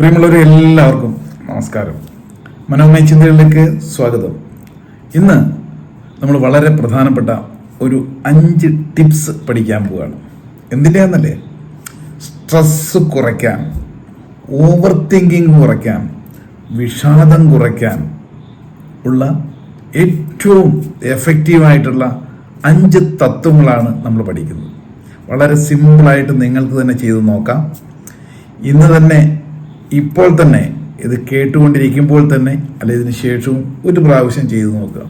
പ്രിയമുള്ളവരെ എല്ലാവർക്കും നമസ്കാരം. മനോമയ ചിന്തകളിലേക്ക് സ്വാഗതം. ഇന്ന് നമ്മൾ വളരെ പ്രധാനപ്പെട്ട ഒരു അഞ്ച് ടിപ്സ് പഠിക്കാൻ പോവുകയാണ്. എന്തിന്റെയാന്നല്ലേ? സ്ട്രെസ് കുറയ്ക്കാൻ ഓവർ തിങ്കിങ് കുറയ്ക്കാൻ വിഷാദം കുറയ്ക്കാൻ ഉള്ള ഏറ്റവും എഫക്റ്റീവായിട്ടുള്ള അഞ്ച് തത്വങ്ങളാണ് നമ്മൾ പഠിക്കുന്നത്. വളരെ സിമ്പിളായിട്ട് നിങ്ങൾക്ക് തന്നെ ചെയ്ത് നോക്കാം. ഇന്ന് തന്നെ ഇപ്പോൾ തന്നെ ഇത് കേട്ടുകൊണ്ടിരിക്കുമ്പോൾ തന്നെ അല്ലെ ഇതിന് ശേഷവും ഒരു പ്രാവശ്യം ചെയ്തു നോക്കുക.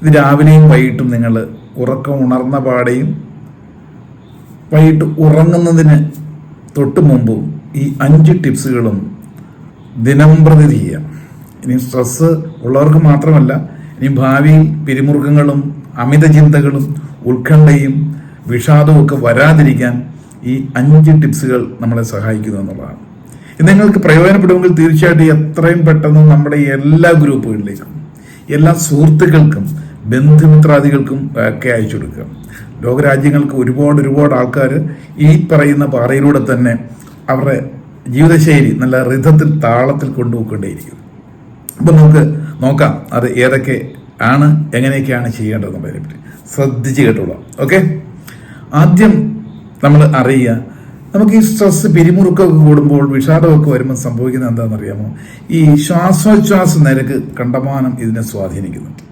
ഇത് രാവിലെയും വൈകിട്ടും നിങ്ങൾ ഉറക്കം ഉണർന്ന പാടെയും വൈകിട്ട് ഉറങ്ങുന്നതിന് തൊട്ട് മുമ്പും ഈ അഞ്ച് ടിപ്സുകളും ദിനം പ്രതി ചെയ്യാം ഇനി സ്ട്രെസ് ഉള്ളവർക്ക് മാത്രമല്ല ഇനി ഭാവിയിൽ പിരിമുറുക്കങ്ങളും അമിത ചിന്തകളും ഉത്കണ്ഠയും വിഷാദവും ഒക്കെ വരാതിരിക്കാൻ ഈ അഞ്ച് ടിപ്സുകൾ നമ്മളെ സഹായിക്കുന്നു എന്നുള്ളതാണ്. നിങ്ങൾക്ക് പ്രയോജനപ്പെടുമെങ്കിൽ തീർച്ചയായിട്ടും എത്രയും പെട്ടെന്ന് നമ്മുടെ എല്ലാ ഗ്രൂപ്പുകളിലേക്കും എല്ലാ സുഹൃത്തുക്കൾക്കും ബന്ധുമിത്രാദികൾക്കും ഒക്കെ അയച്ചു കൊടുക്കുക. ലോകരാജ്യങ്ങൾക്ക് ഒരുപാട് ഒരുപാട് ആൾക്കാർ ഈ പറയുന്ന പാറയിലൂടെ തന്നെ അവരുടെ ജീവിതശൈലി നല്ല ഋതത്തിൽ താളത്തിൽ കൊണ്ടുപോയിക്കൊണ്ടേയിരിക്കും അപ്പം നമുക്ക് നോക്കാം അത് ഏതൊക്കെ ആണ് എങ്ങനെയൊക്കെയാണ് ചെയ്യേണ്ടതെന്നുള്ളതിനെ പറ്റി. ശ്രദ്ധിച്ച് കേട്ടോളാം. ഓക്കെ? ആദ്യം നമ്മൾ അറിയുക നമുക്ക് ഈ സ്ട്രെസ് പിരിമുറുക്കമൊക്കെ കൂടുമ്പോൾ വിഷാദമൊക്കെ വരുമ്പോൾ സംഭവിക്കുന്നത് എന്താണെന്ന് അറിയാമോ ഈ ശ്വാസോച്ഛ്വാസ നിരക്ക് കണ്ടമാനം ഇതിനെ സ്വാധീനിക്കുന്നുണ്ട്.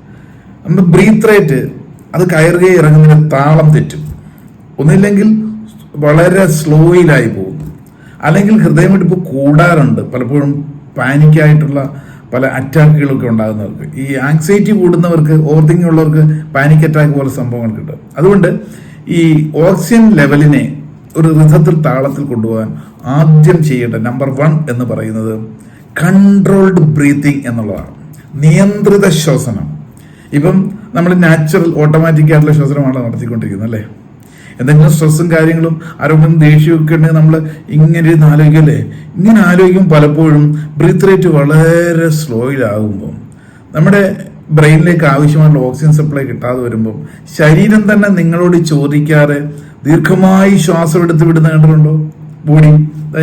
നമ്മുടെ ബ്രീത്ത് റേറ്റ് അത് കയറുകയും ഇറങ്ങുന്നതിന് താളം തെറ്റും. ഒന്നില്ലെങ്കിൽ വളരെ സ്ലോയിലായി പോകും അല്ലെങ്കിൽ ഹൃദയമിടിപ്പ് കൂടാറുണ്ട്. പലപ്പോഴും പാനിക്കായിട്ടുള്ള പല അറ്റാക്കുകളൊക്കെ ഉണ്ടാകുന്നവർക്ക്. ഈ ആങ്സൈറ്റി കൂടുന്നവർക്ക് ഓവർ തിങ്കിങ് ഉള്ളവർക്ക് പാനിക് അറ്റാക്ക് പോലെ സംഭവങ്ങൾ കിട്ടും. അതുകൊണ്ട് ഈ ഓക്സിജൻ ലെവലിനെ ഒരു റിഥത്തിൽ താളത്തിൽ കൊണ്ടുപോകാൻ ആദ്യം ചെയ്യേണ്ട നമ്പർ വൺ എന്ന് പറയുന്നത് കൺട്രോൾഡ് ബ്രീത്തിങ് എന്നുള്ളതാണ്. നിയന്ത്രിത ശ്വസനം. ഇപ്പം നമ്മൾ നാച്ചുറൽ ഓട്ടോമാറ്റിക് ആയിട്ടുള്ള ശ്വസനമാണ് നടത്തിക്കൊണ്ടിരിക്കുന്നത് അല്ലേ? എന്തെങ്കിലും സ്ട്രെസ്സും കാര്യങ്ങളും ആരോഗ്യം ദേഷ്യമൊക്കെ ഉണ്ടെങ്കിൽ നമ്മൾ ഇങ്ങനെ ഇരുന്ന് ആലോചിക്കല്ലേ? ഇങ്ങനെ ആലോചിക്കും പലപ്പോഴും ബ്രീത്ത് റേറ്റ് വളരെ സ്ലോയിലാകുമ്പോൾ നമ്മുടെ ബ്രെയിനിലേക്ക് ആവശ്യമായിട്ടുള്ള ഓക്സിജൻ സപ്ലൈ കിട്ടാതെ വരുമ്പോൾ ശരീരം തന്നെ നിങ്ങളോട് ചോദിക്കാതെ ദീർഘമായി ശ്വാസം എടുത്ത് വിടുന്ന കണ്ടിട്ടുണ്ടോ? ബോഡി.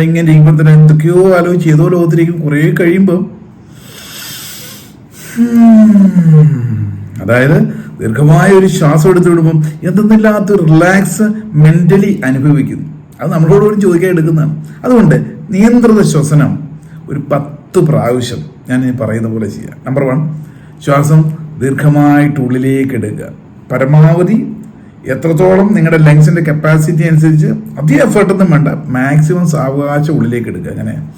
ഇങ്ങനെ ഇരിക്കുമ്പോൾ തന്നെ എന്തൊക്കെയോ ആലോചിച്ച് ഏതോ ലോകത്തിലേക്കും കുറേ കഴിയുമ്പോൾ അതായത് ദീർഘമായ ഒരു ശ്വാസം എടുത്ത് വിടുമ്പം എന്തെന്നില്ലാത്ത റിലാക്സ് മെന്റലി അനുഭവിക്കുന്നു. അത് നമ്മളോട് കൂടി ചോദിക്കാൻ എടുക്കുന്നതാണ്. അതുകൊണ്ട് നിയന്ത്രിത ശ്വസനം ഒരു പത്ത് പ്രാവശ്യം ഞാൻ പറയുന്ന പോലെ ചെയ്യാം. നമ്പർ വൺ ശ്വാസം ദീർഘമായിട്ട് ഉള്ളിലേക്ക് എടുക്കുക. പരമാവധി എത്രത്തോളം നിങ്ങളുടെ ലങ്സിന്റെ കപ്പാസിറ്റി അനുസരിച്ച് അധികം എഫേർട്ടൊന്നും വേണ്ട. മാക്സിമം സാവകാശം ഉള്ളിലേക്ക് എടുക്കുക. അങ്ങനെ.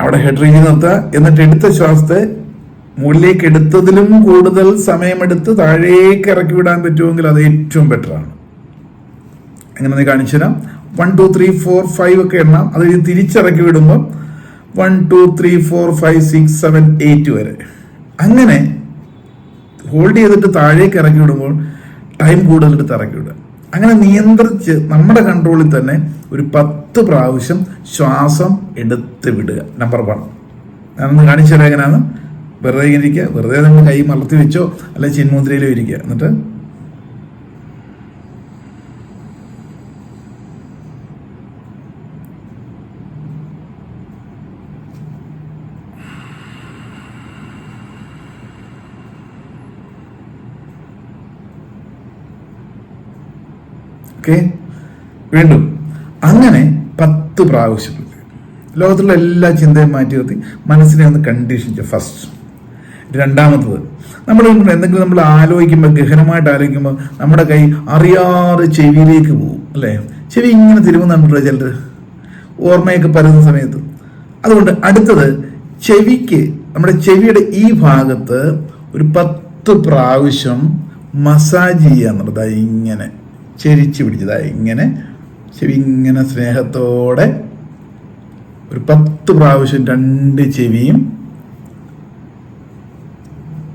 അവിടെ ഹെഡ് റീജ് നിർത്തുക. എന്നിട്ട് എടുത്ത ശ്വാസത്തെ മുകളിലേക്ക് എടുത്തതിലും കൂടുതൽ സമയമെടുത്ത് താഴേക്ക് ഇറക്കി വിടാൻ പറ്റുമെങ്കിൽ അത് ഏറ്റവും ബെറ്ററാണ് അങ്ങനെ കാണിച്ചു തരാം. One two three four five ഒക്കെ എണ്ണാം. അത് തിരിച്ചിറക്കി വിടുമ്പോൾ one two three four five six seven eight വരെ. അങ്ങനെ ഹോൾഡ് ചെയ്തിട്ട് താഴേക്ക് ഇറങ്ങി വിടുമ്പോൾ ടൈം കൂടുതലെടുത്ത് ഇറക്കി വിടുക. അങ്ങനെ നിയന്ത്രിച്ച് നമ്മുടെ കൺട്രോളിൽ തന്നെ ഒരു പത്ത് പ്രാവശ്യം ശ്വാസം എടുത്ത് വിടുക. നമ്പർ വൺ ഞാനൊന്ന് കാണിച്ചു തരാം എങ്ങനെയാണ്? വെറുതെ ഇരിക്കുക. വെറുതെ നിങ്ങൾ കൈ മലർത്തി വെച്ചോ അല്ലെങ്കിൽ ചിന്മുദ്രയിലോ ഇരിക്കുക. എന്നിട്ട് ഓക്കെ. വീണ്ടും. അങ്ങനെ പത്ത് പ്രാവശ്യം ലോകത്തുള്ള എല്ലാ ചിന്തയും മാറ്റി നിർത്തി മനസ്സിനെ ഒന്ന് കണ്ടീഷൻ കണ്ടീഷനിച്ച് ഫസ്റ്റ് രണ്ടാമത്തത് നമ്മൾ എന്തെങ്കിലും നമ്മൾ ആലോചിക്കുമ്പോൾ ഗഹനമായിട്ട് ആലോചിക്കുമ്പോൾ നമ്മുടെ കൈ അറിയാതെ ചെവിയിലേക്ക് പോകും അല്ലേ? ചെവി ഇങ്ങനെ തിരുമുന്നുണ്ടോ ചിലർ ഓർമ്മയൊക്കെ പരന്ന സമയത്ത്. അതുകൊണ്ട് അടുത്തത് ചെവിക്ക് നമ്മുടെ ചെവിയുടെ ഈ ഭാഗത്ത് ഒരു പത്ത് പ്രാവശ്യം മസാജ് ചെയ്യുക എന്നുള്ളത്. ഇങ്ങനെ. ചെരിച്ച് പിടിച്ചതാ ഇങ്ങനെ ചെവി ഇങ്ങനെ സ്നേഹത്തോടെ ഒരു പത്ത് പ്രാവശ്യം രണ്ട് ചെവിയും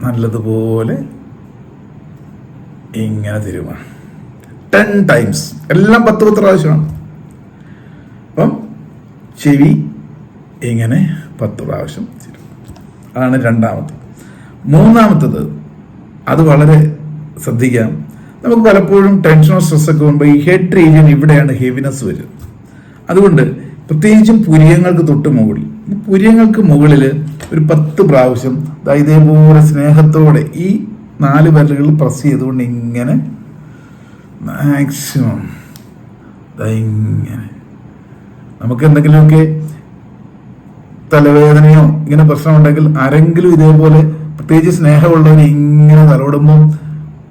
നല്ലതുപോലെ ഇങ്ങനെ തരുക ടെൻ ടൈംസ്. എല്ലാം പത്ത് പത്ത് പ്രാവശ്യമാണ്. അപ്പം ചെവി ഇങ്ങനെ പത്ത് പ്രാവശ്യം തരും അതാണ് രണ്ടാമത്തത് മൂന്നാമത്തത് അത് വളരെ ശ്രദ്ധിക്കാം നമുക്ക് പലപ്പോഴും ടെൻഷനോ സ്ട്രെസ് ഒക്കെ വരുമ്പോൾ ഈ ഹെഡ് റീജിയൻ ഇവിടെയാണ് ഹെവിനെസ് വരുന്നത്. അതുകൊണ്ട് പ്രത്യേകിച്ചും പുരിയങ്ങൾക്ക് തൊട്ട് മുകളിൽ പുരിയങ്ങൾക്ക് മുകളിൽ ഒരു പത്ത് പ്രാവശ്യം ഇതേപോലെ സ്നേഹത്തോടെ ഈ നാല് വിരലുകൾ പ്രസ് ചെയ്തുകൊണ്ട് ഇങ്ങനെ മാക്സിമം ഇങ്ങനെ. നമുക്ക് എന്തെങ്കിലുമൊക്കെ തലവേദനയോ ഇങ്ങനെ പ്രശ്നമുണ്ടെങ്കിൽ ആരെങ്കിലും ഇതേപോലെ പ്രത്യേകിച്ച് സ്നേഹമുള്ളവർ ഇങ്ങനെ തലോടുമ്പോൾ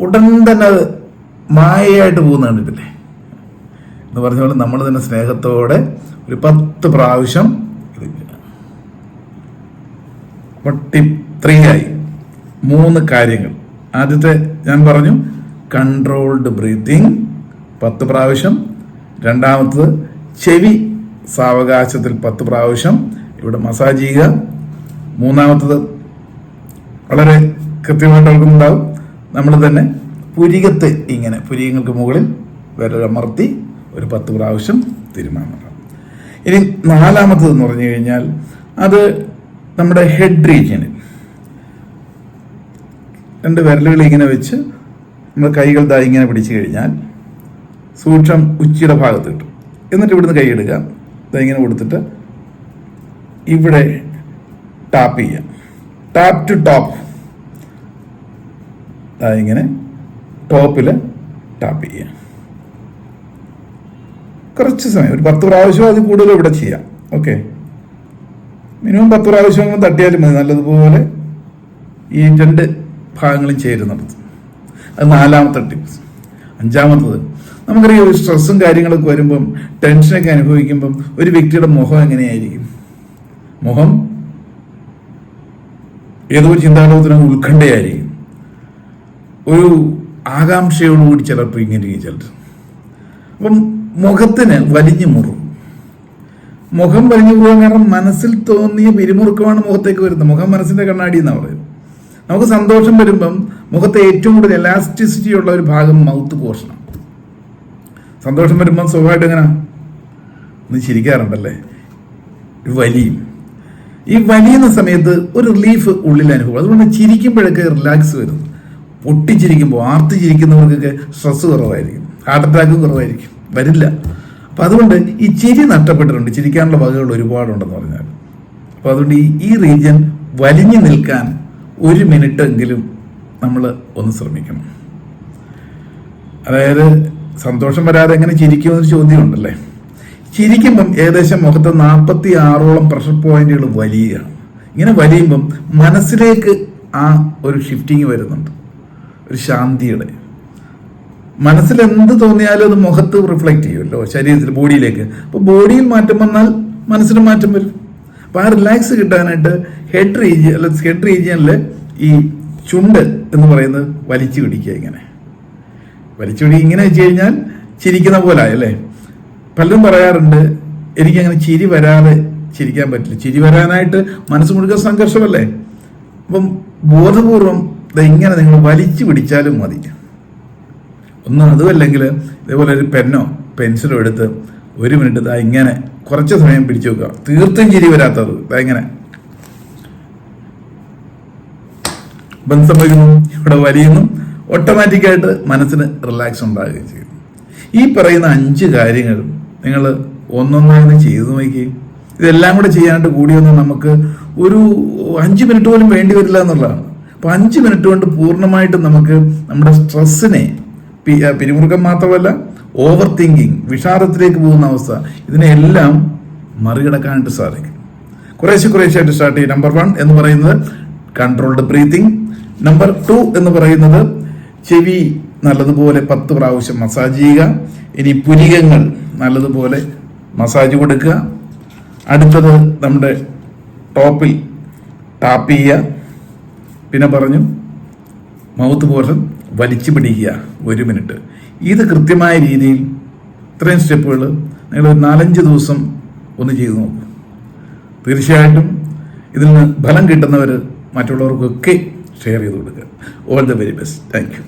ഉടൻ തന്നെ അത് മായയായിട്ട് പോകുന്ന കണ്ടിട്ടില്ലേ എന്ന് പറഞ്ഞ പോലെ നമ്മൾ തന്നെ സ്നേഹത്തോടെ ഒരു പത്ത് പ്രാവശ്യം ഇത് അപ്പോൾ ആയി മൂന്ന് കാര്യങ്ങൾ. ആദ്യത്തെ ഞാൻ പറഞ്ഞു കൺട്രോൾഡ് ബ്രീത്തിങ് പത്ത് പ്രാവശ്യം. രണ്ടാമത്തത് ചെവി സാവകാശത്തിൽ പത്ത് പ്രാവശ്യം. ഇവിടെ മസാജ് ചെയ്യുക. മൂന്നാമത്തത് വളരെ കൃത്യമായിട്ട് ഓർക്കുന്നുണ്ടാവും. നമ്മൾ തന്നെ പുരികത്ത് ഇങ്ങനെ പുരികങ്ങൾക്ക് മുകളിൽ വിരലമർത്തി ഒരു പത്ത് പ്രാവശ്യം തീരുമാനം ഇനി നാലാമത്തത് എന്ന് പറഞ്ഞു കഴിഞ്ഞാൽ അത് നമ്മുടെ ഹെഡ് റീജിയനിൽ രണ്ട് വിരലുകൾ ഇങ്ങനെ വെച്ച് നമ്മൾ കൈകൾ ദാ ഇങ്ങനെ പിടിച്ചു കഴിഞ്ഞാൽ സൂക്ഷം ഉച്ചിയുടെ ഭാഗത്ത് കിട്ടും. എന്നിട്ട് ഇവിടുന്ന് കൈയിടുക ദാ ഇങ്ങനെ കൊടുത്തിട്ട് ഇവിടെ ടാപ്പ് ചെയ്യാം ടാപ്പ് ടു ടോപ്പ് ഇങ്ങനെ ടോപ്പിൽ ടാപ്പ് ചെയ്യാം. കുറച്ച് സമയം ഒരു പത്ത് പ്രാവശ്യം അത് കൂടുതൽ ഇവിടെ ചെയ്യാം. ഓക്കെ. മിനിമം പത്ത് പ്രാവശ്യം തട്ടിയാലും മതി. നല്ലതുപോലെ ഈ രണ്ട് ഭാഗങ്ങളും ചേരുന്നിടത്ത് അത് നാലാമത്തെ ടിപ്സ്. അഞ്ചാമത്തത് നമുക്കറിയാം ഒരു സ്ട്രെസ്സും കാര്യങ്ങളൊക്കെ വരുമ്പം ടെൻഷനൊക്കെ അനുഭവിക്കുമ്പം ഒരു വ്യക്തിയുടെ മുഖം എങ്ങനെയായിരിക്കും? മുഖം ഏതോ ഒരു ചിന്താലോകത്തിനും ഉത്കണ്ഠയായിരിക്കും. ഒരു ആകാംക്ഷയോടുകൂടി ചിലപ്പോൾ ഇങ്ങനെ ചിലർ അപ്പം മുഖത്തിന് വലിഞ്ഞു മുറും. മുഖം വലിഞ്ഞു പോകാൻ കാരണം മനസ്സിൽ തോന്നിയ പിരിമുറുക്കമാണ് മുഖത്തേക്ക് വരുന്നത്. മുഖം മനസ്സിന്റെ കണ്ണാടി എന്നാണ് പറയുന്നത്. നമുക്ക് സന്തോഷം വരുമ്പം മുഖത്തെ ഏറ്റവും കൂടുതൽ എലാസ്റ്റിസിറ്റി ഉള്ള ഒരു ഭാഗം മൗത്ത് പോർഷനാണ് സന്തോഷം വരുമ്പം സ്വാഭാവികമായിട്ട് എങ്ങനെ? ഒന്ന് ചിരിക്കാറുണ്ടല്ലേ? വലിയും. ഈ വലിയുന്ന സമയത്ത് ഒരു റിലീഫ് ഉള്ളിൽ അനുഭവം. അതുകൊണ്ട് ചിരിക്കുമ്പോഴൊക്കെ റിലാക്സ് വരും പൊട്ടിച്ചിരിക്കുമ്പോൾ ആർത്തി ചിരിക്കുന്നവർക്കൊക്കെ സ്ട്രെസ് കുറവായിരിക്കും. ഹാർട്ട് അറ്റാക്ക് കുറവായിരിക്കും. വരില്ല. അപ്പം അതുകൊണ്ട് ഈ ചിരി നഷ്ടപ്പെട്ടിട്ടുണ്ട്. ചിരിക്കാനുള്ള വകകൾ ഒരുപാടുണ്ടെന്ന് പറഞ്ഞാൽ. അപ്പോൾ അതുകൊണ്ട് ഈ ഈ റീജിയൻ വലിഞ്ഞു നിൽക്കാൻ ഒരു മിനിറ്റ് എങ്കിലും നമ്മൾ ഒന്ന് ശ്രമിക്കണം. അതായത് സന്തോഷം വരാതെ എങ്ങനെ ചിരിക്കുമെന്നൊരു ചോദ്യമുണ്ടല്ലേ? ചിരിക്കുമ്പം ഏകദേശം മുഖത്ത് നാൽപ്പത്തി ആറോളം പ്രഷർ പോയിന്റുകൾ വലിയുകയാണ്. ഇങ്ങനെ വലിയുമ്പം മനസ്സിലേക്ക് ആ ഒരു ഷിഫ്റ്റിങ് വരുന്നുണ്ട്. ഒരു ശാന്തിയുടെ. മനസ്സിൽ എന്ത് തോന്നിയാലും അത് മുഖത്ത് റിഫ്ലക്റ്റ് ചെയ്യുമല്ലോ ശരീരത്തിൽ ബോഡിയിലേക്ക് അപ്പോൾ ബോഡിയിൽ മാറ്റം വന്നാൽ മനസ്സിന് മാറ്റം വരും. അപ്പോൾ ആ റിലാക്സ് കിട്ടാനായിട്ട് ഹെഡ് റീജിയൻ അല്ല ഹെഡ് റീജിയനിൽ ഈ ചുണ്ട് എന്ന് പറയുന്നത് വലിച്ചു പിടിക്കുക ഇങ്ങനെ. വലിച്ചു പിടിക്കുക ഇങ്ങനെ വെച്ച് കഴിഞ്ഞാൽ ചിരിക്കുന്ന പോലെ അല്ലേ? പലരും പറയാറുണ്ട് എനിക്കങ്ങനെ ചിരി വരാതെ ചിരിക്കാൻ പറ്റില്ല. ചിരി വരാനായിട്ട് മനസ്സ് മുഴുവൻ സംഘർഷമല്ലേ? അപ്പം ബോധപൂർവം ഇങ്ങനെ നിങ്ങൾ വലിച്ചു പിടിച്ചാലും മതി. ഒന്നും അതുമല്ലെങ്കിൽ ഇതേപോലെ ഒരു പെന്നോ പെൻസിലോ എടുത്ത് ഒരു മിനിറ്റ് ഇതാ ഇങ്ങനെ കുറച്ച് സമയം പിടിച്ചു വെക്കുക. തീർത്തും ചിരി വരാത്തത്. ഇതാ ഇങ്ങനെ. ബന്ധം ഇവിടെ വലിയുന്നു. ഓട്ടോമാറ്റിക്കായിട്ട് മനസ്സിന് റിലാക്സ് ഉണ്ടാകുകയും ചെയ്യും. ഈ പറയുന്ന അഞ്ച് കാര്യങ്ങൾ നിങ്ങൾ ഒന്നൊന്നായി ചെയ്തു നോക്കുകയും ഇതെല്ലാം കൂടെ ചെയ്യാനായിട്ട് കൂടിയൊന്നും നമുക്ക് ഒരു അഞ്ച് മിനിറ്റ് പോലും വേണ്ടി വരില്ല എന്നുള്ളതാണ്. അപ്പോൾ അഞ്ച് മിനിറ്റ് കൊണ്ട് പൂർണമായിട്ടും നമുക്ക് നമ്മുടെ സ്ട്രെസ്സിനെ പിരിമുറുക്കം മാത്രമല്ല ഓവർ തിങ്കിങ് വിഷാദത്തിലേക്ക് പോകുന്ന അവസ്ഥ ഇതിനെല്ലാം മറികടക്കാനായിട്ട് സാധിക്കും. കുറേശ്ശെ കുറേശ്ശായിട്ട് സ്റ്റാർട്ട് ചെയ്യും. നമ്പർ വൺ എന്ന് പറയുന്നത് കൺട്രോൾഡ് ബ്രീത്തിങ് നമ്പർ ടു എന്ന് പറയുന്നത് ചെവി നല്ലതുപോലെ പത്ത് പ്രാവശ്യം മസാജ് ചെയ്യുക. ഇനി പുരികങ്ങൾ നല്ലതുപോലെ മസാജ് കൊടുക്കുക. അടുത്തത് നമ്മുടെ ടോപ്പിൽ ടാപ്പ് ചെയ്യുക. പിന്നെ പറഞ്ഞു മൗത്ത് പോർഷൻ വലിച്ചു പിടിക്കുക ഒരു മിനിറ്റ്. ഇത് കൃത്യമായ രീതിയിൽ ഇത്രയും സ്റ്റെപ്പുകൾ നിങ്ങൾ ഒരു നാലഞ്ച് ദിവസം ഒന്ന് ചെയ്തു നോക്കും. തീർച്ചയായിട്ടും ഇതിൽ നിന്ന് ഫലം കിട്ടുന്നവർ മറ്റുള്ളവർക്കൊക്കെ ഷെയർ ചെയ്ത് കൊടുക്കുക. All the very best thank